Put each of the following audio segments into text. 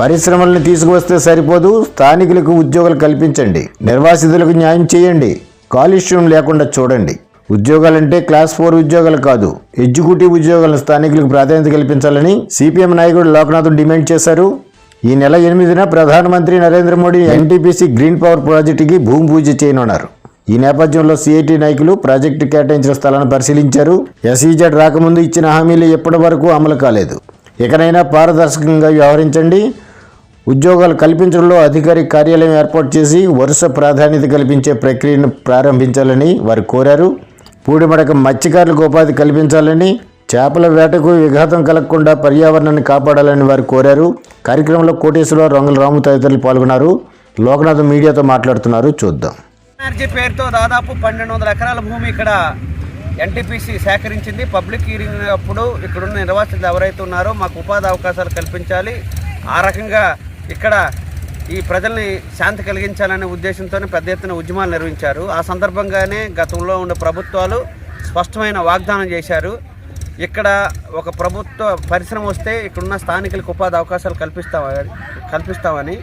పరిశ్రమలను తీసుకువస్తే సరిపోదు స్థానికులకు ఉద్యోగాలు కల్పించండి నిర్వాసితులకు న్యాయం చేయండి కాలుష్యం లేకుండా చూడండి. ఉద్యోగాలంటే క్లాస్ ఫోర్ ఉద్యోగాలు కాదు ఎగ్జిక్యూటివ్ ఉద్యోగాలను స్థానికులకు ప్రాధాన్యత కల్పించాలని సిపిఎం నాయకుడు లోక్నాథ్ డిమాండ్ చేశారు. ఈ నెల ఎనిమిదిన ప్రధానమంత్రి Narendra Modi NTPC green power ప్రాజెక్టుకి భూమి పూజ చేయనున్నారు. ఈ నేపథ్యంలో సిఐటి నాయకులు ప్రాజెక్టు కేటాయించిన స్థలాన్ని పరిశీలించారు. ఎస్ఈజెడ్ రాకముందు ఇచ్చిన హామీలు ఎప్పటి వరకు అమలు కాలేదు. ఇకనైనా పారదర్శకంగా వ్యవహరించండి. ఉద్యోగాలు కల్పించడంలో అధికారి కార్యాలయం ఏర్పాటు చేసి వరుస ప్రాధాన్యత కల్పించే ప్రక్రియను ప్రారంభించాలని వారు కోరారు. పూడిమడక మత్స్యకారులకు ఉపాధి కల్పించాలని చేపల వేటకు విఘాతం కలగకుండా పర్యావరణాన్ని కాపాడాలని వారు కోరారు. కార్యక్రమంలో కోటేశ్వరరావు రంగుల రాము తదితరులు పాల్గొన్నారు. లోకనాథ్ మీడియాతో మాట్లాడుతున్నారు. చూద్దాం. ఎనర్జీ పేరుతో దాదాపు పన్నెండు వందల ఎకరాల భూమి ఇక్కడ ఎన్టీపీసీ సేకరించింది. పబ్లిక్ హీరింగ్ అప్పుడు ఇక్కడున్న నిర్వాసితులు ఎవరైతే ఉన్నారో మాకు ఉపాధి అవకాశాలు కల్పించాలి. ఆ రకంగా ఇక్కడ ఈ ప్రజల్ని శాంతి కలిగించాలనే ఉద్దేశంతోనే పెద్ద ఎత్తున ఉద్యమాలు నిర్వహించారు. ఆ సందర్భంగానే గతంలో ఉన్న ప్రభుత్వాలు స్పష్టమైన వాగ్దానం చేశారు. ఇక్కడ ఒక ప్రభుత్వ పరిశ్రమ వస్తే ఇక్కడున్న స్థానికులకు ఉపాధి అవకాశాలు కల్పిస్తామని కల్పిస్తామని.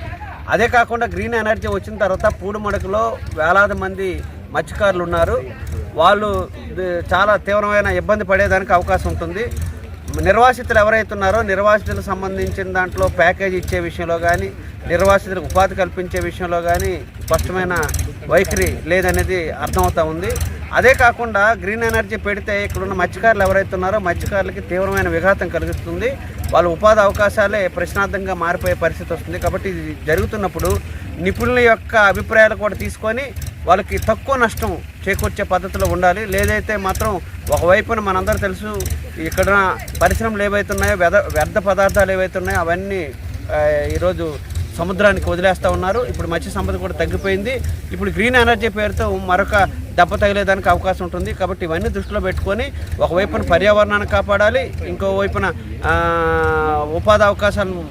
అదే కాకుండా గ్రీన్ ఎనర్జీ వచ్చిన తర్వాత పూడిమడకలో వేలాది మంది మత్స్యకారులు ఉన్నారు. వాళ్ళు చాలా తీవ్రమైన ఇబ్బంది పడేదానికి అవకాశం ఉంటుంది. నిర్వాసితులు ఎవరైతే ఉన్నారో నిర్వాసితులకు సంబంధించిన దాంట్లో ప్యాకేజ్ ఇచ్చే విషయంలో కానీ నిర్వాసితులకు ఉపాధి కల్పించే విషయంలో కానీ స్పష్టమైన వైఖరి లేదనేది అర్థమవుతా ఉంది. అదే కాకుండా గ్రీన్ ఎనర్జీ పెడితే ఇక్కడున్న మత్స్యకారులు ఎవరైతే ఉన్నారో మత్స్యకారులకి తీవ్రమైన విఘాతం కలిగిస్తుంది వాళ్ళ ఉపాధి అవకాశాలే ప్రశ్నార్థంగా మారిపోయే పరిస్థితి వస్తుంది. కాబట్టి ఇది జరుగుతున్నప్పుడు నిపుణుల యొక్క అభిప్రాయాలు కూడా తీసుకొని వాళ్ళకి తక్కువ నష్టం చేకూర్చే పద్ధతిలో ఉండాలి. లేదైతే మాత్రం ఒకవైపున మనందరూ తెలుసు ఇక్కడ పరిశ్రమలు ఏవైతున్నాయో వ్యర్థ వ్యర్థ పదార్థాలు ఏవైతున్నాయో అవన్నీ ఈరోజు సముద్రానికి వదిలేస్తూ ఉన్నారు. ఇప్పుడు మత్స్య సంపద కూడా తగ్గిపోయింది. ఇప్పుడు గ్రీన్ ఎనర్జీ పేరుతో మరొక దెబ్బ తగిలేదానికి అవకాశం ఉంటుంది. కాబట్టి ఇవన్నీ దృష్టిలో పెట్టుకొని ఒకవైపున పర్యావరణాన్ని కాపాడాలి. ఇంకోవైపున ఉపాధి అవకాశాలను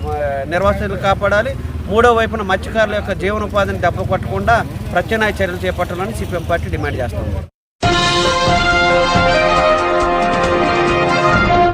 నిర్వాసితులు కాపాడాలి. మూడో వైపున మత్స్యకారుల యొక్క జీవనోపాధిని దెబ్బ కొట్టకుండా ప్రత్యామ్నాయ చర్యలు చేపట్టాలని సిపిఎం పార్టీ డిమాండ్ చేస్తుంది.